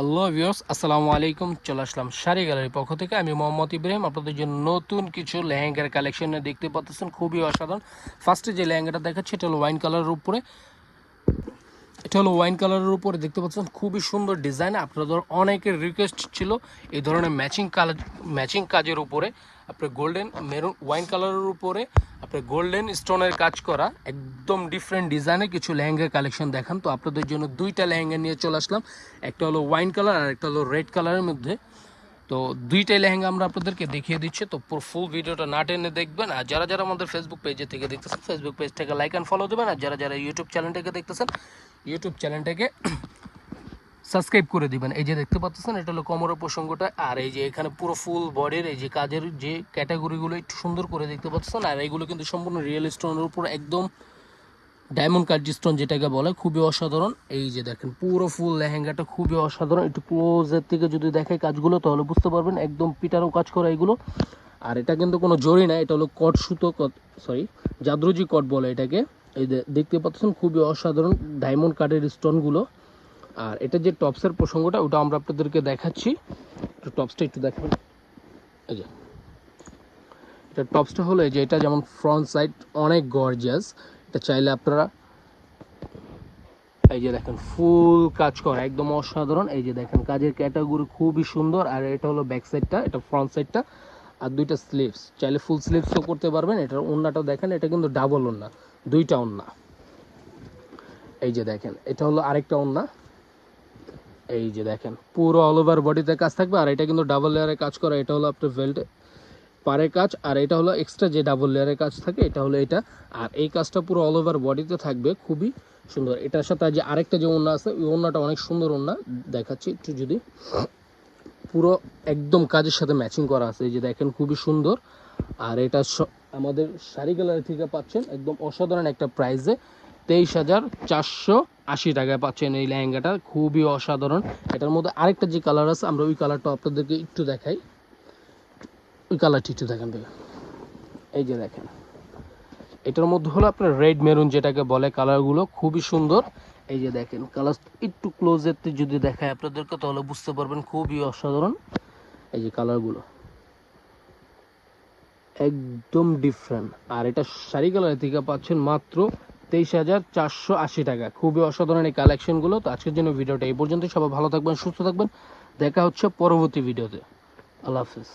Hello ভিওস আসসালামু আলাইকুম চলে আসলাম শাড়ি গ্যালারির পক্ষ থেকে। আমি মোহাম্মদ ইব্রাহিম। আপনাদের জন্য নতুন কিছু লেহেঙ্গার কালেকশন দেখতে পাচ্ছেন। খুবই অসাধারণ। ফার্স্টে যে লেহেঙ্গাটা দেখাচ্ছে, এটা হলো ওয়াইন কালারের উপরে। এটা হলো ওয়াইন কালারের উপরে। দেখতে পাচ্ছেন, খুবই সুন্দর ডিজাইন আপনাদের অনেকের রিকোয়েস্ট ছিল এই ধরনের ম্যাচিং কালার ম্যাচিং কাজের উপরে। আপনার গোল্ডেন মেরুন ওয়াইন কালারের উপরে আপনার গোল্ডেন স্টোনের কাজ করা, একদম ডিফারেন্ট ডিজাইনের কিছু লেহেঙ্গার কালেকশন দেখান। তো আপনাদের জন্য দুইটা লেহেঙ্গা নিয়ে চলে আসলাম। একটা হলো ওয়াইন কালার আর একটা হলো রেড কালারের মধ্যে। তো দুইটাই লেহেঙ্গা আমরা আপনাদেরকে দেখিয়ে দিচ্ছি। তো পুরো ফুল ভিডিওটা না টেনে দেখবেন। আর যারা যারা আমাদের ফেসবুক পেজে থেকে দেখতেছেন ফেসবুক পেজটাকে লাইক অ্যান্ড ফলো দেবেন। আর যারা যারা ইউটিউব চ্যানেলটাকে দেখতেছেন ইউটিউব চ্যানেলটাকে সাবস্ক্রাইব করে দিবেন। এই যে দেখতে পাচ্ছেন, এটা হলো কোমরের প্রসঙ্গটা। আর এই যে এখানে পুরো ফুল বডির এই যে কাজের যে ক্যাটাগরিগুলো একটু সুন্দর করে দেখতে পাচ্ছেন, আর এইগুলো কিন্তু সম্পূর্ণ রিয়েল স্টোনের উপর একদম ডায়মন্ড কার্ড স্টোন যেটাকে বলে, খুবই অসাধারণ। এই যে দেখেন, পুরো ফুল লেহেঙ্গাটা খুবই অসাধারণ। একটু ক্লোজের থেকে যদি দেখে কাজগুলো, তাহলে বুঝতে পারবেন একদম পিটারও কাজ করা এগুলো। আর এটা কিন্তু কোনো জরি না, এটা হলো কট সুতো কট সরি জাদ্রজি কট বলে এটাকে। এই দেখতে পাচ্ছেন, খুবই অসাধারণ ডায়মন্ড কার্ডের স্টোনগুলো আর এটা যে টপসের প্রসঙ্গটা, ওটা আমরা আপনাদেরকে দেখাচ্ছি। একটু টপসটা একটু দেখাবেন। এই যে। এটা টপসটা হলো যে, এটা যেমন ফ্রন্ট সাইড অনেক গর্জিয়াস এটা চাইলে আপনারা এই যে দেখেন ফুল কাজ করা, একদম অসাধারণ। এই যে দেখেন, কাজের ক্যাটাগরি খুবই সুন্দর। আর এটা হলো ব্যাক সাইডটা এটা ফ্রন্ট সাইডটা আর দুইটা স্লিভস চাইলে ফুল স্লিভসও করতে পারবেন। এটার ওন্নাটা দেখেন, এটা কিন্তু ডাবল ওন্না, দুইটা ওন্না। এই যে দেখেন, এটা হলো আরেকটা ওন্না। এই যে দেখেন, পুরো অল ওভার বডিতে কাজ থাকবে, আর এটা কিন্তু ডাবল লেয়ারে কাজ করা, এটা হলো আপনার বেল্ট পাড়ের কাজ, আর এটা হলো এক্সট্রা যে ডাবল লেয়ারের কাজ থাকে, এটা হলো এটা, আর এই কাজটা পুরো অল ওভার বডিতে থাকবে, খুবই সুন্দর। এটার সাথে যে আরেকটা যে ওড়না আছে, ওই ওড়নাটা অনেক সুন্দর ওড়না, দেখাচ্ছি একটু যদি। পুরো একদম কাজের সাথে ম্যাচিং করা আছে, এই যে দেখেন, খুবই সুন্দর। আর এটা আমাদের শাড়ি গ্যালারি থেকে পাচ্ছেন, একদম অসাধারণ একটা প্রাইসে তেইশ হাজার চারশো আশি টাকায় পাচ্ছেন এই লেহেঙ্গাটা। খুবই অসাধারণ। এটার মধ্যে আরেকটা যে কালার আছে, আমরা ওই কালারটা আপনাদেরকে একটু দেখাই। ওই কালারটি একটু দেখেন ভাইয়া। এই যে দেখেন। এটার মধ্যে হলো আপনার রেড মেরুন যেটাকে বলে কালারগুলো খুবই সুন্দর। এই যে দেখেন কালার একটু ক্লোজের যদি দেখায় আপনাদেরকে, তাহলে বুঝতে পারবেন খুবই অসাধারণ এই যে কালারগুলো একদম ডিফারেন্ট আর এটা শাড়ি কালার থেকে পাচ্ছেন মাত্র তেইশ হাজার চারশো আশি টাকা। খুবই অসাধারণ এই কালেকশনগুলো তো আজকের জন্য ভিডিওটা এই পর্যন্ত সবাই ভালো থাকবেন, সুস্থ থাকবেন। দেখা হচ্ছে পরবর্তী ভিডিওতে। আল্লাহ হাফিজ।